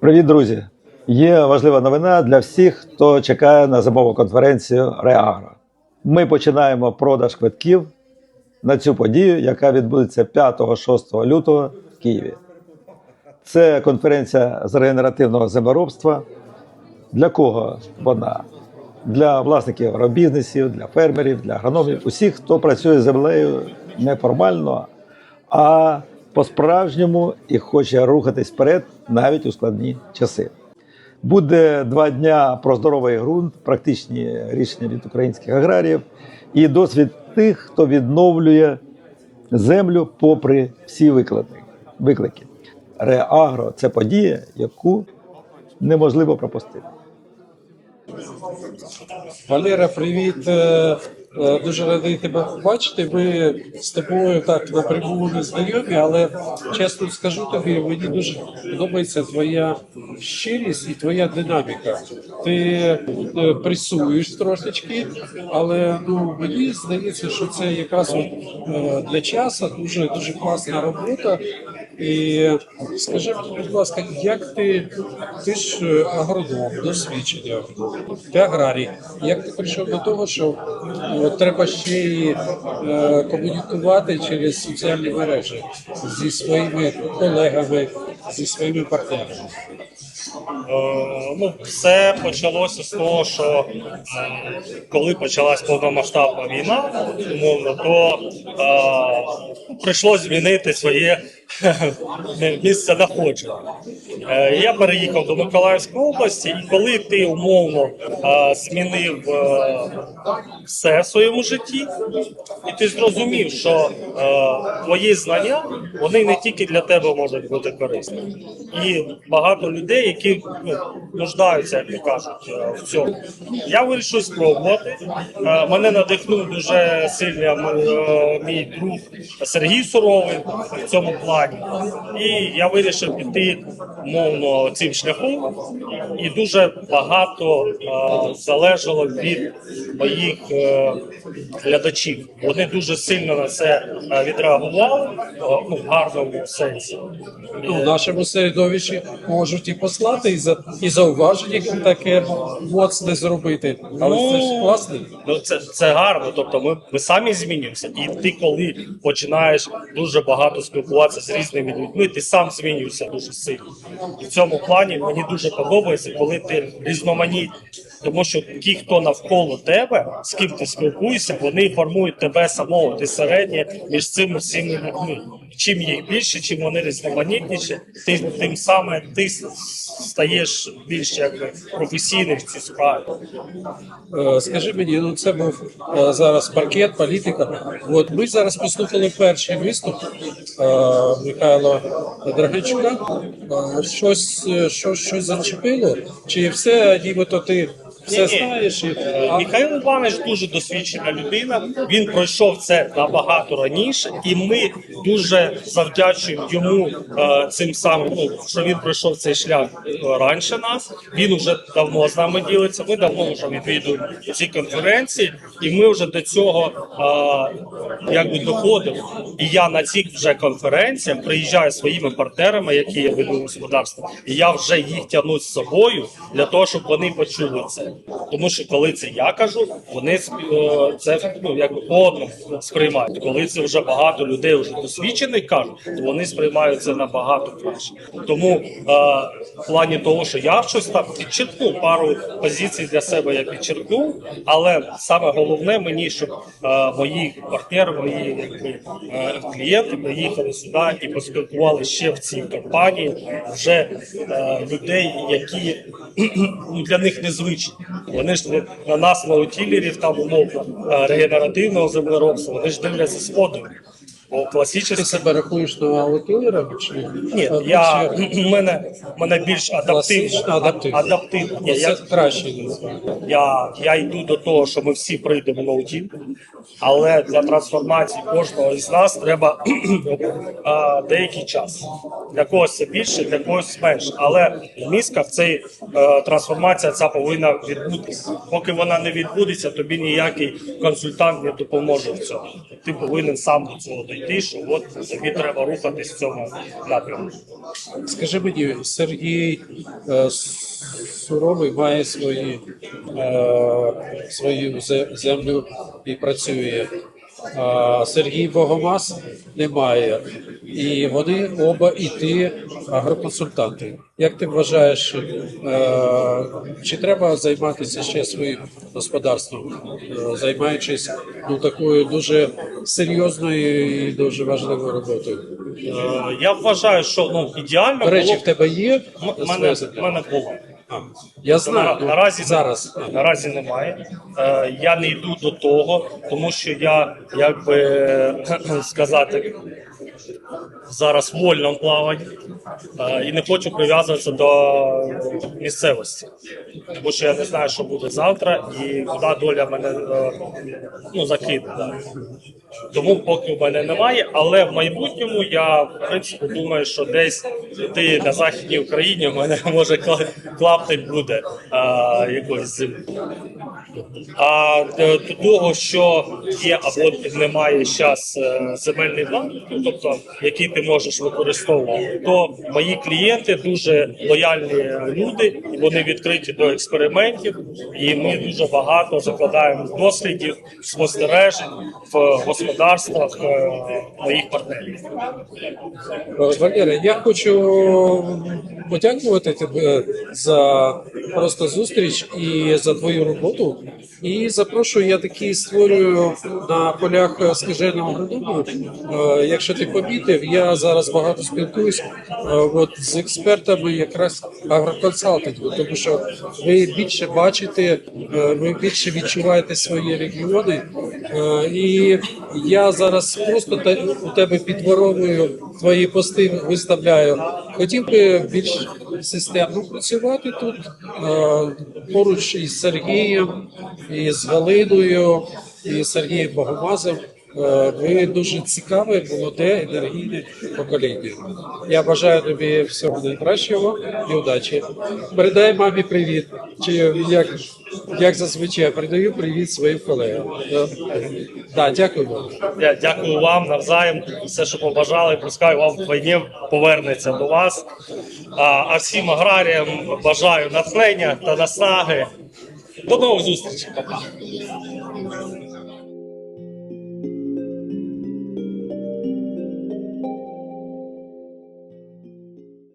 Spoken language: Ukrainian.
Привіт, друзі! Є важлива новина для всіх, хто чекає на зимову конференцію Реагро. Ми починаємо продаж квитків на цю подію, яка відбудеться 5-6 лютого в Києві. Це конференція з регенеративного землеробства. Для кого вона? Для власників агробізнесів, для фермерів, для агрономів, усіх, хто працює з землею неформально, а по-справжньому і хоче рухатись вперед навіть у складні часи. Буде два дня про здоровий ґрунт, практичні рішення від українських аграріїв і досвід тих, хто відновлює землю попри всі виклики. Реагро це подія, яку неможливо пропустити. Валера, привіт. Дуже радий тебе бачити. Ми з тобою так напряму не знайомі, але чесно скажу тобі, мені дуже подобається твоя щирість і твоя динаміка. Ти е, пресуєш трошечки, але ну мені здається, що це якраз от, е, для часу дуже дуже класна робота. І скажи мені, будь ласка, як ти, ти ж е, агроном, досвідчений агроном, ти аграрій, як ти прийшов до того, що е, треба ще й е, комунікувати через соціальні мережі зі своїми колегами, зі своїми партнерами? Е, ну, все почалося з того, що коли почалась повномасштабна війна, умовно, то прийшлося змінити своє місце знаходження. Е, я переїхав до Миколаївської області, і коли ти умовно е, змінив е, все в своєму житті, і ти зрозумів, що твої знання вони не тільки для тебе можуть бути корисні, і багато людей, які ну, нуждаються, як то кажуть, в цьому. Я вирішив спробувати. Мене надихнув дуже сильно мій друг Сергій Суровий в цьому плані. І я вирішив піти мовно цим шляхом, і дуже багато е, залежало від моїх е, глядачів. Вони дуже сильно на це е, відреагували е, ну, в гарному сенсі. Ну, в нашому середовищі можуть і послати, і за і зауваження таке моцне зробити. Але це ж класно. Ну, це, це гарно. Тобто, ми, ми самі змінюємося. І ти, коли починаєш дуже багато спілкуватися з різними людьми, ти сам змінюєшся дуже сильно. І в цьому плані мені дуже подобається, коли ти різноманітний. Тому що ті, хто навколо тебе, з ким ти спілкуєшся, вони формують тебе самого. Ти середнє між цими всіми людьми. Чим їх більше, чим вони різноманітніші, тим, тим саме ти стаєш більш якби професійним в цій справі. Е, Скажи мені, ну це був е, зараз паркет, політика. От ми зараз послухали перший виступ е, Михайла Драгичука. Е, Щось, щось, щось зачепило? Чи все, нібито ти все знаєш? І... Михайло Іванович дуже досвідчена людина. Він пройшов це набагато раніше, і ми дуже завдячуємо йому е, цим самим. Ну що він пройшов цей шлях е, раніше нас. Він уже давно з нами ділиться. Ми давно вже відвідуємо ці конференції, і ми вже до цього е, якби доходимо. І я на цих вже конференціях приїжджаю своїми партнерами, які я веду господарство, і я вже їх тягну з собою для того, щоб вони почули це. Тому що коли це я кажу, вони е, це ну якби по одному сприймають. Коли це вже багато людей вже досвідчених кажуть, то вони сприймають це набагато краще. Тому е, в плані того, що я щось там підчеркнув, пару позицій для себе я підчеркнув, але саме головне мені, щоб е, мої партнери, мої якби, е, клієнти приїхали сюди і поспілкувалися ще в цій компанії вже е, людей, які ну, для них незвичні. Вони ж на нас, на утілерів, там умовно е, регенеративного землеробства, вони ж дивляться з подиву. Бо ти себе рахуєш на аутілера? Чи ні, А, я чи- мене, мене більш адаптивно. Адаптив. адаптивно. Ні, я, краще я, я йду до того, що ми всі прийдемо на утіл. Але для трансформації кожного із нас треба деякий час. Для когось це більше, для когось менше. Але в мізках цей е, трансформація ця повинна відбутися. Поки вона не відбудеться, тобі ніякий консультант не допоможе в цьому. Ти повинен сам до цього дійти, що от тобі треба рухатись в цьому напрямку. Скажи мені, Сергій е, Суровий має свої, е, свою землю і працює. А Сергій Богомаз не має. І вони оба і ти агроконсультанти. Як ти вважаєш, е, чи треба займатися ще своїм господарством, е, займаючись ну, такою дуже серйозною і дуже важливою роботою? Е, Я вважаю, що ну ідеально До речі, було в тебе є мене, мене було. Я знаю. на, наразі зараз. наразі немає. Е, я не йду до того, тому що я, як би сказати, зараз в вольному плаванні е, і не хочу прив'язуватися до місцевості, тому що я не знаю, що буде завтра, і куди доля мене е, ну, закине. Да. Тому поки в мене немає, але в майбутньому я в принципі думаю, що десь ти на західній Україні в мене може кла- клаптик буде а, якоїсь землі. А е, до того, що є або немає зараз земельний план, тобто який ти можеш використовувати, то мої клієнти дуже лояльні люди, і вони відкриті до експериментів. І ми дуже багато закладаємо дослідів, спостережень в господарствах е, моїх партнерів. Валерій, я хочу подякувати тебе за просто зустріч і за твою роботу. І запрошую, я такий створюю на полях скаженого градуну. Е, Якщо ти помітив, я зараз багато спілкуюсь е, от, з експертами якраз агроконсалтингу, тому що ви більше бачите, е, ви більше відчуваєте свої регіони. І я зараз просто у тебе підворовую твої пости, виставляю. Хотів би більш системно працювати тут е, поруч із Сергієм, з Галиною, і Сергієм Богомазом. Е, Ви дуже цікаве, молоде, енергійне покоління. Я бажаю тобі всього найкращого і удачі. Передай мамі привіт. Чи як, як зазвичай передаю привіт своїм колегам. Да. Дякую вам. Я дякую вам навзаєм. Все, що побажали, пускай вам вдвойне повернеться до вас. А, а всім аграріям бажаю натхнення та наснаги. До нових зустрічей. Пока.